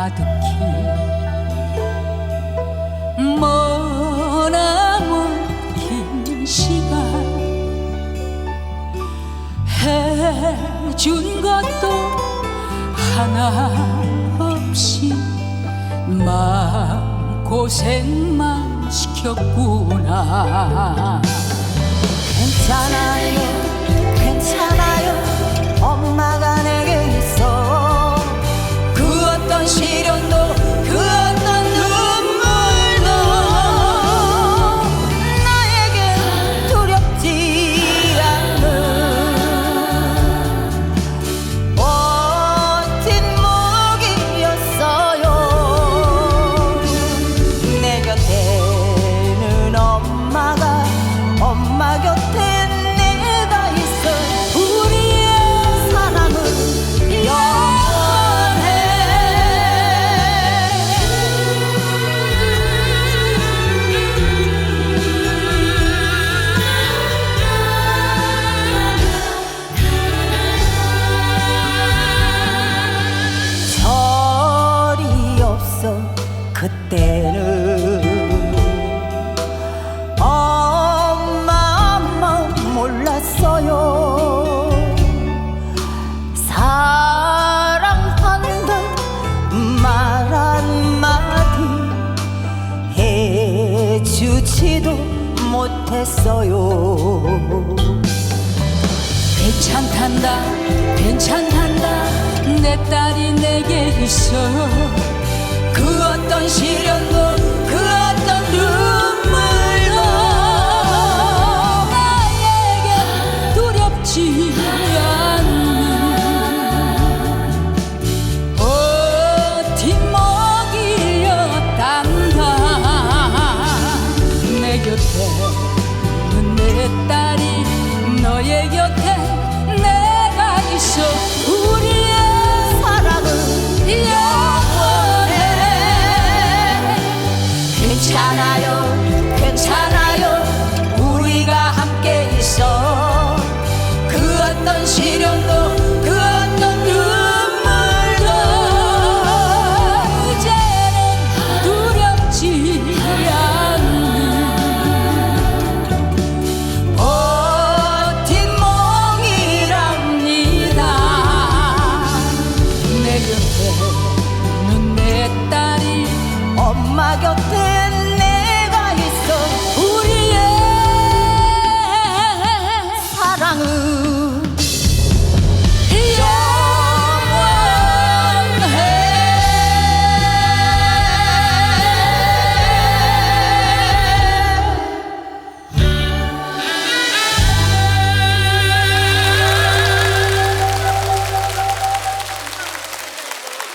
가득히 머나먼 긴 시간 해준 것도 하나 없이 마음 고생만 시켰구나. 괜찮아요 해주지도 못했어요. 괜찮단다 괜찮단다. 내 딸이 내게 있어 그 어떤 시련도 괜찮아요. 괜찮아요. 우리가 함께 있어. 그 어떤 시련도 그 어떤 눈물도 이제는 두렵지 않는 버팀목이랍니다. 내 곁에 눈내 딸이 엄마 곁에